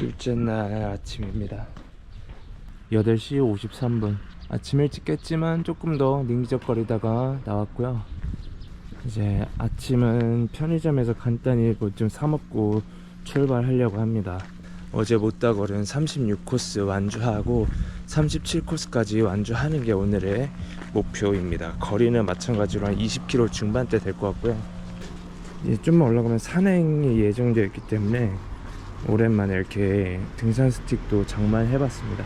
둘째 날 아침입니다. 8시 53분. 아침 일찍 깼지만 조금 더 닝적거리다가 나왔고요. 이제 아침은 편의점에서 간단히 뭐 좀 사 먹고 출발하려고 합니다. 어제 못다 걸은 36코스 완주하고 37코스까지 완주하는 게 오늘의 목표입니다. 거리는 마찬가지로 한 20km 중반대 될 것 같고요. 이제 좀만 올라가면 산행이 예정되어 있기 때문에 오랜만에 이렇게 등산 스틱도 장만해봤습니다.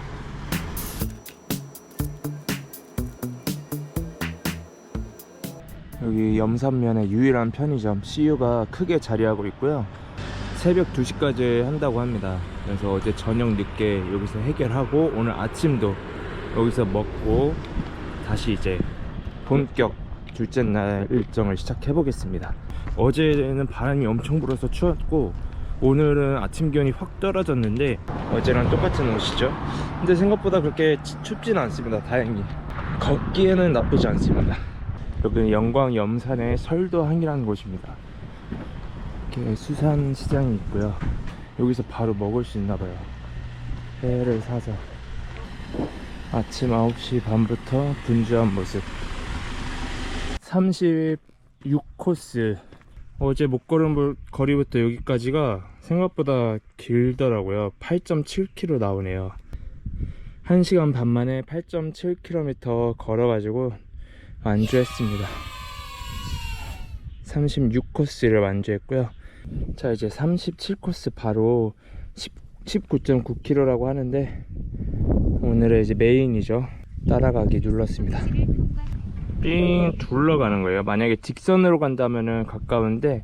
여기 염산면의 유일한 편의점 CU가 크게 자리하고 있고요. 새벽 2시까지 한다고 합니다. 그래서 어제 저녁 늦게 여기서 해결하고 오늘 아침도 여기서 먹고 다시 이제 본격 둘째 날 일정을 시작해 보겠습니다. 어제는 바람이 엄청 불어서 추웠고 오늘은 아침 기온이 확 떨어졌는데 어제랑 똑같은 옷이죠. 근데 생각보다 그렇게 치- 춥지는 않습니다. 다행히 걷기에는 나쁘지 않습니다. 여기는 영광 염산의 설도항이라는 곳입니다. 이렇게 수산 시장이 있고요. 여기서 바로 먹을 수 있나 봐요. 회를 사서 아침 9시 반부터 분주한 모습. 36코스 어제 못 걸은 거리부터 여기까지가 생각보다 길더라고요. 8.7km 나오네요. 1시간 반 만에 8.7km 걸어가지고 완주했습니다. 36코스를 완주했고요. 자 이제 37코스 바로 19.9km라고 하는데 오늘의 이제 메인이죠. 따라가기 눌렀습니다 삥 둘러가는 거예요. 만약에 직선으로 간다면은 가까운데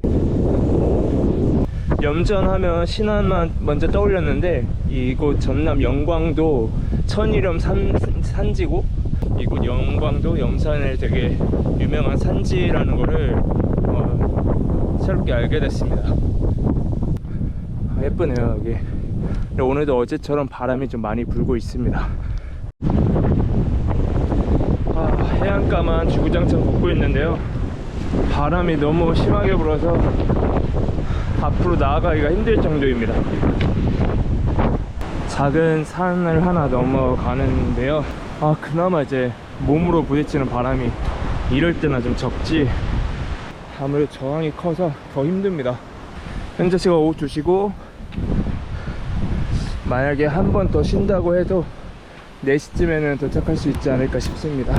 염전하면 신안만 먼저 떠올렸는데 이곳 전남 영광도 천일염 산, 산지고 이곳 영광도 염산에 되게 유명한 산지라는 거를 어, 새롭게 알게 됐습니다. 아, 예쁘네요 여기. 오늘도 어제처럼 바람이 좀 많이 불고 있습니다. 아, 해안가만 주구장창 걷고 있는데요. 바람이 너무 심하게 불어서 앞으로 나아가기가 힘들 정도입니다. 작은 산을 하나 넘어가는데요. 아, 그나마 이제 몸으로 부딪히는 바람이 이럴 때나 좀 적지. 아무래도 저항이 커서 더 힘듭니다. 현재 시각 오후 2시고, 만약에 한 번 더 쉰다고 해도 4시쯤에는 도착할 수 있지 않을까 싶습니다.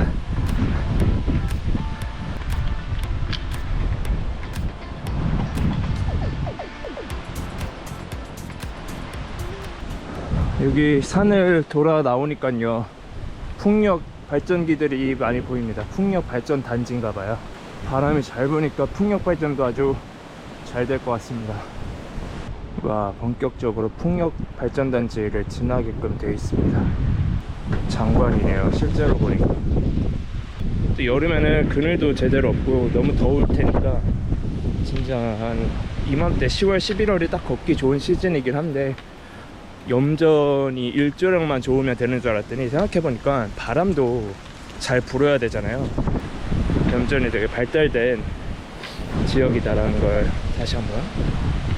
여기 산을 돌아 나오니까요. 풍력 발전기들이 많이 보입니다. 풍력 발전 단지인가 봐요. 바람이 잘 부니까 풍력 발전도 아주 잘 될 것 같습니다. 와, 본격적으로 풍력 발전 단지를 지나게끔 되어 있습니다. 장관이네요 실제로 보니까 또 여름에는 그늘도 제대로 없고 너무 더울 테니까 진짜 한 이맘때 10월 11월이 딱 걷기 좋은 시즌이긴 한데 염전이 일조량만 좋으면 되는 줄 알았더니 생각해보니까 바람도 잘 불어야 되잖아요. 염전이 되게 발달된 지역이다라는 걸 다시 한번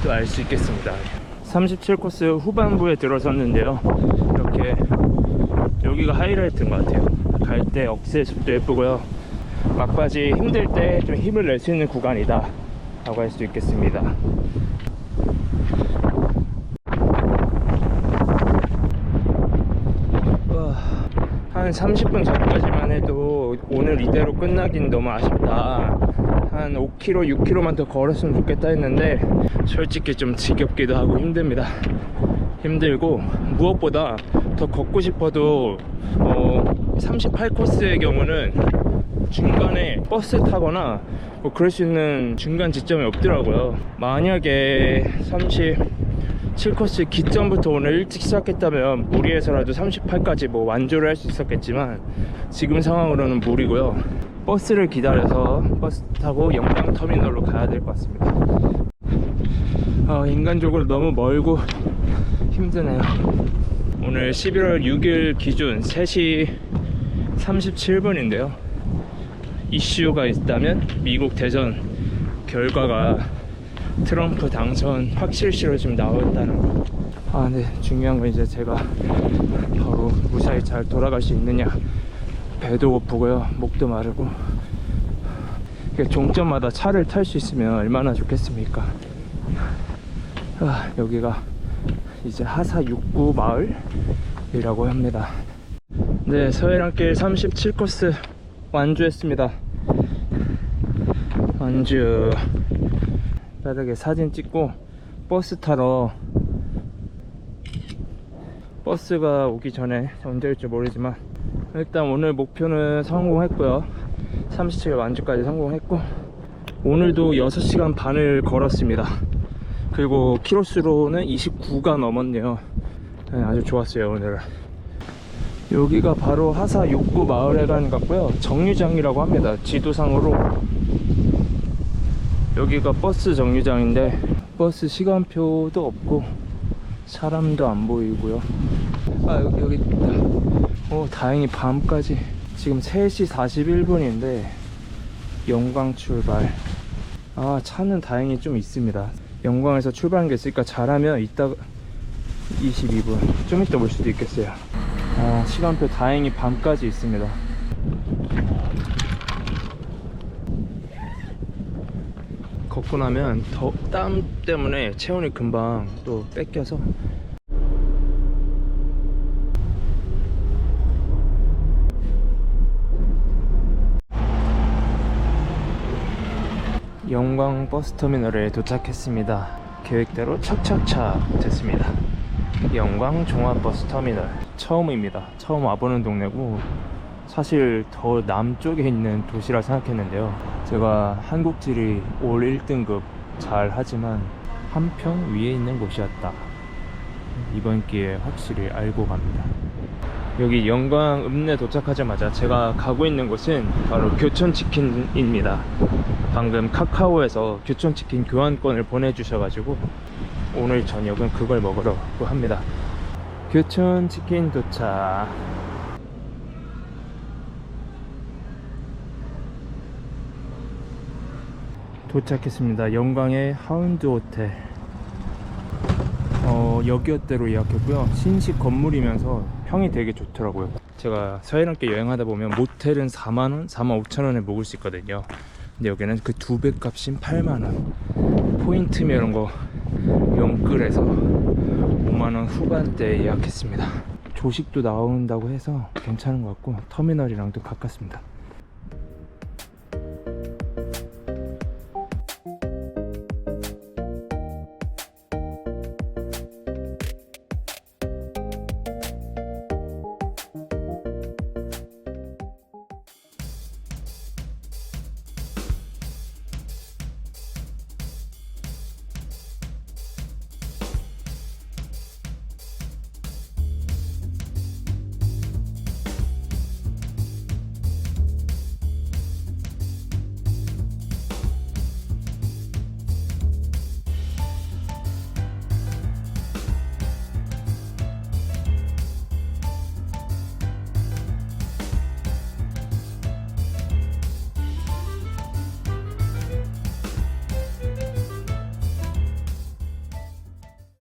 또 알 수 있겠습니다. 37코스 후반부에 들어섰는데요. 이렇게 여기가 하이라이트인 것 같아요. 갈 때 억새 숲도 예쁘고요. 막바지 힘들 때 좀 힘을 낼 수 있는 구간이다 라고 할 수 있겠습니다 우와, 한 30분 전까지만 해도 오늘 이대로 끝나긴 너무 아쉽다. 한 5km 6km만 더 걸었으면 좋겠다 했는데 솔직히 좀 지겹기도 하고 힘듭니다. 힘들고 무엇보다 더 걷고 싶어도 어, 38코스의 경우는 중간에 버스 타거나 뭐 그럴 수 있는 중간 지점이 없더라고요. 만약에 37코스 기점부터 오늘 일찍 시작했다면 무리해서라도 38까지 뭐 완주를 할 수 있었겠지만 지금 상황으로는 무리고요 버스를 기다려서 버스 타고 영광터미널로 가야 될 것 같습니다 어, 인간적으로 너무 멀고 힘드네요. 오늘 11월 6일 기준 3시 37분인데요. 이슈가 있다면 미국 대선 결과가 트럼프 당선 확실시로 지금 나왔다는 거. 아, 근데 중요한 건 이제 제가 바로 무사히 잘 돌아갈 수 있느냐. 배도 고프고요, 목도 마르고. 종점마다 차를 탈 수 있으면 얼마나 좋겠습니까? 아, 여기가 이제 하사 6구 마을이라고 합니다. 네, 서해랑길 37코스 완주했습니다. 완주. 바닥에 사진 찍고 버스 타러 버스가 오기 전에 언제 올지 모르지만 일단 오늘 목표는 성공했고요. 37일 완주까지 성공했고 오늘도 6시간 반을 걸었습니다. 그리고 키로수로는 29가 넘었네요. 네, 아주 좋았어요 오늘은 여기가 바로 하사 6구 마을회관 같고요. 정류장이라고 합니다. 지도상으로 여기가 버스 정류장인데 버스 시간표도 없고 사람도 안 보이고요. 아 여기, 여기 있다. 오 다행히 밤까지 지금 3시 41분인데 영광 출발. 아 차는 다행히 좀 있습니다. 영광에서 출발한 게 있으니까 잘하면 이따 22분. 좀 이따 올 수도 있겠어요. 아 시간표 다행히 밤까지 있습니다 걷고 나면 더 땀 때문에 체온이 금방 또 뺏겨서 영광 버스터미널에 도착했습니다. 계획대로 착착착 됐습니다. 영광 종합버스터미널 처음입니다. 처음 와보는 동네고 사실 더 남쪽에 있는 도시라 생각했는데요. 제가 한국지리 올 1등급 잘 하지만 한편 위에 있는 곳이었다. 이번 기회에 확실히 알고 갑니다. 여기 영광 읍내 도착하자마자 제가 가고 있는 곳은 바로 교촌치킨입니다. 방금 카카오에서 교촌치킨 교환권을 보내주셔가지고 오늘 저녁은 그걸 먹으려고 합니다. 교촌치킨 도착. 도착했습니다. 영광의 하운드 호텔. 어, 여기어대로 예약했고요. 신식 건물이면서 평이 되게 좋더라고요. 제가 서해랑길 여행하다 보면 모텔은 4만원, 4만 5천원에 묵을 수 있거든요. 근데 여기는 그 두 배 값인 8만원. 포인트면 이런 거 영끌해서 5만원 후반대에 예약했습니다. 조식도 나온다고 해서 괜찮은 것 같고 터미널이랑도 가깝습니다.